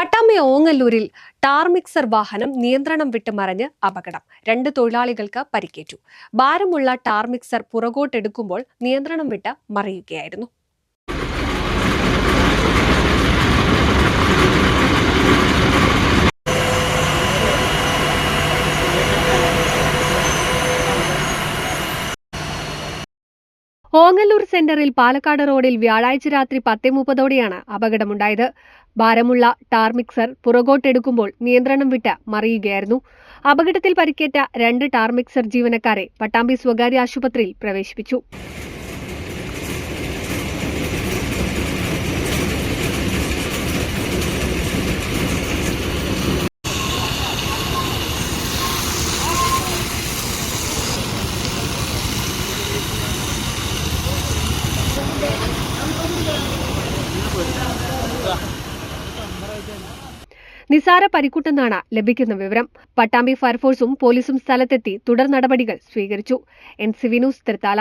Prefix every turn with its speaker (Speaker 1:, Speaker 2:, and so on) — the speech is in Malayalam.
Speaker 1: പട്ടാമ്പി ഓങ്ങല്ലൂരിൽ ടാർ മിക്സർ വാഹനം നിയന്ത്രണം വിട്ട് മറിഞ്ഞ് അപകടം. രണ്ട് തൊഴിലാളികൾക്ക് പരിക്കേറ്റു. ഭാരമുള്ള ടാർ മിക്സർ പുറകോട്ടെടുക്കുമ്പോൾ നിയന്ത്രണം വിട്ട് മറിയുകയായിരുന്നു. ഓങ്ങല്ലൂർ സെന്ററിൽ പാലക്കാട് റോഡിൽ വ്യാഴാഴ്ച രാത്രി പത്തേ മുപ്പതോടെയാണ് അപകടമുണ്ടായത്. ഭാരമുള്ള ടാർ മിക്സർ പുറകോട്ടെടുക്കുമ്പോൾ നിയന്ത്രണം വിട്ട് മറിയുകയായിരുന്നു. അപകടത്തിൽ പരിക്കേറ്റ രണ്ട് ടാർ മിക്സർ ജീവനക്കാരെ പട്ടാമ്പി സ്വകാര്യ ആശുപത്രിയിൽ പ്രവേശിപ്പിച്ചു. നിസാര പരിക്കുട്ടെന്നാണ് ലഭിക്കുന്ന വിവരം. പട്ടാമ്പി ഫയർഫോഴ്സും പോലീസും സ്ഥലത്തെത്തി തുടർ നടപടികൾ സ്വീകരിച്ചു. N C വിനൂസ് Thrithala